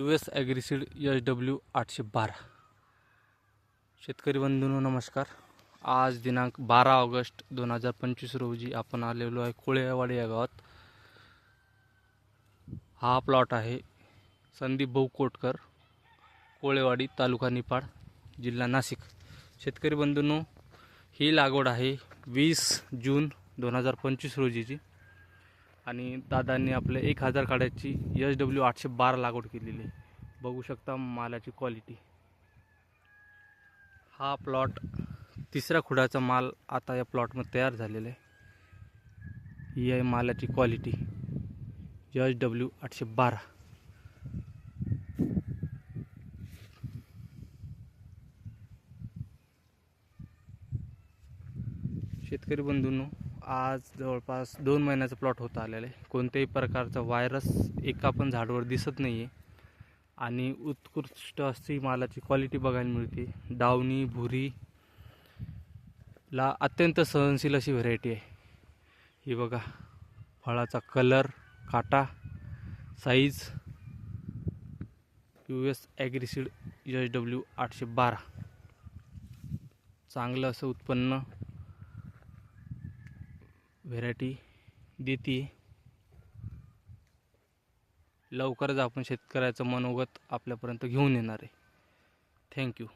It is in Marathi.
U S Agriseed H W आठशे बारा. शेतकरी बंधूंनो नमस्कार. आज दिनांक बारा ऑगस्ट दोन हजार पंचवीस रोजी आपण आलेलो आहे कोळेवाडी या गावात. हा प्लॉट आहे संदीप भाऊ कोटकर कोळेवाडी तालुका निपाड जिल्हा नाशिक. शेतकरी बंधूंनो ही लागवड आहे वीस जून दोन हजार पंचवीस रोजीची. आणि दादांनी आपले एक हजार काड्याची एच डब्ल्यू आठशे बारा लागवड केलेली आहे. बघू शकता मालाची क्वालिटी हा प्लॉट तिसऱ्या खुडाचा माल आता या प्लॉटमध्ये तयार झालेला आहे. ही आहे मालाची क्वालिटी एच डब्ल्यू आठशे बारा. शेतकरी बंधूंनो आज जवळपास दोन महिन्याचा प्लॉट होता आलेला आहे. कोणत्याही प्रकारचा व्हायरस एका पण झाडावर दिसत नाही आहे आणि उत्कृष्ट अशी मालाची क्वालिटी बघायला मिळते. डावणी भुरी ला अत्यंत सहनशील अशी व्हरायटी आहे. ही बघा फळाचा कलर काटा size U S Agriseed H W आठशे बारा. चांगलं असं उत्पन्न व्हेरायटी देते लवकरच आपण शेतकऱ्याचं मनोगत आपल्यापर्यंत घेऊन येणार आहे. थँक्यू.